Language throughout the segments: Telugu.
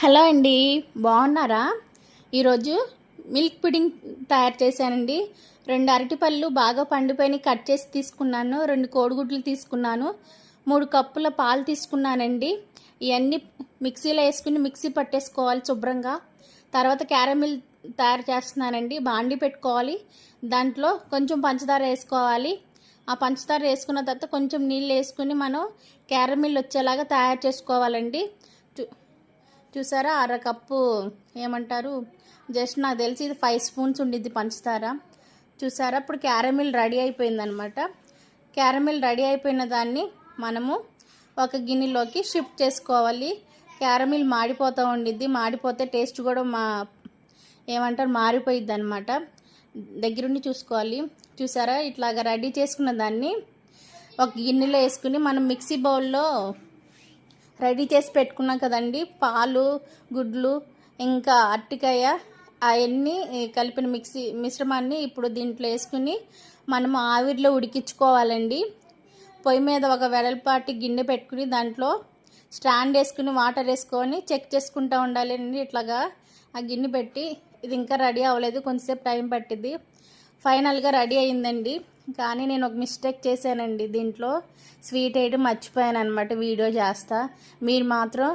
హలో అండి బాగున్నారా? ఈరోజు మిల్క్ పుడింగ్ తయారు చేశానండి. రెండు అరటిపళ్ళు బాగా పండిపోయి కట్ చేసి తీసుకున్నాను. రెండు కోడిగుడ్లు తీసుకున్నాను. మూడు కప్పుల పాలు తీసుకున్నానండి. ఇవన్నీ మిక్సీలో వేసుకుని మిక్సీ పట్టేసుకోవాలి శుభ్రంగా. తర్వాత క్యారమిల్ తయారు చేస్తున్నానండి. బాండి పెట్టుకోవాలి. దాంట్లో కొంచెం పంచదార వేసుకోవాలి. ఆ పంచదార వేసుకున్న తర్వాత కొంచెం నీళ్ళు వేసుకుని మనం క్యారమిల్ వచ్చేలాగా తయారు చేసుకోవాలండి. చూసారా? అర కప్పు ఏమంటారు? జస్ట్ నాకు తెలిసి ఇది ఫైవ్ స్పూన్స్ ఉండిద్ది పంచదార చూసారా? ఇప్పుడు క్యారమిల్ రెడీ అయిపోయిందనమాట క్యారమిల్ రెడీ అయిపోయిన దాన్ని మనము ఒక గిన్నెలోకి షిఫ్ట్ చేసుకోవాలి. క్యారమిల్ మాడిపోతూ ఉండిద్ది. మాడిపోతే టేస్ట్ కూడా మా ఏమంటారు? మారిపోయిద్ది అనమాట దగ్గరుండి చూసుకోవాలి. చూసారా? ఇట్లాగా రెడీ చేసుకున్న దాన్ని ఒక గిన్నెలో వేసుకుని మనం మిక్సీ బౌల్లో రెడీ చేసి పెట్టుకున్నాం కదండి. పాలు గుడ్లు ఇంకా అరటికాయ అవన్నీ కలిపిన మిక్సీ మిశ్రమాన్ని ఇప్పుడు దీంట్లో వేసుకుని మనం ఆవిరిలో ఉడికించుకోవాలండి. పొయ్యి మీద ఒక వెడల్పాటి గిన్నె పెట్టుకుని దాంట్లో స్టాండ్ వేసుకుని వాటర్ వేసుకొని చెక్ చేసుకుంటూ ఉండాలండి. ఇట్లాగా ఆ గిన్నె పెట్టి ఇది ఇంకా రెడీ అవ్వలేదు. కొంతసేపు టైం పట్టింది ఫైనల్గా రెడీ అయిందండి కానీ నేను ఒక మిస్టేక్ చేశానండి. దీంట్లో స్వీట్ వేయడం మర్చిపోయాను అనమాట వీడియో చేస్తా. మీరు మాత్రం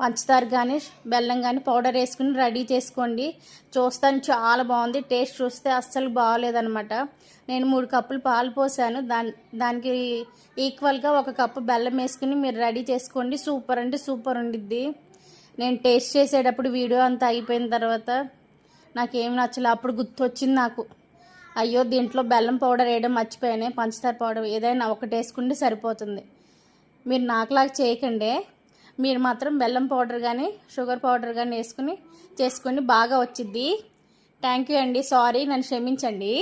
పంచదార కానీ బెల్లం కానీ పౌడర్ వేసుకుని రెడీ చేసుకోండి. చూస్తాను చాలా బాగుంది టేస్ట్ చూస్తే అస్సలు బాగోలేదనమాట నేను మూడు కప్పులు పాలు పోసాను. దాని దానికి ఈక్వల్గా ఒక కప్పు బెల్లం వేసుకుని మీరు రెడీ చేసుకోండి. సూపర్ అంటే సూపర్ ఉండిద్ది. నేను టేస్ట్ చేసేటప్పుడు వీడియో అంతా అయిపోయిన తర్వాత నాకేం నచ్చలే అప్పుడు గుర్తొచ్చింది నాకు. అయ్యో దీంట్లో బెల్లం పౌడర్ వేయడం మర్చిపోయానే పంచదార పౌడర్ ఏదైనా ఒకటి వేసుకుంటే సరిపోతుంది. మీరు నాకులాగా చేయకండి. మీరు మాత్రం బెల్లం పౌడర్ కానీ షుగర్ పౌడర్ కానీ వేసుకుని చేసుకొని బాగా వచ్చిద్ది. థ్యాంక్ యూ అండి. సారీ నన్ను క్షమించండి.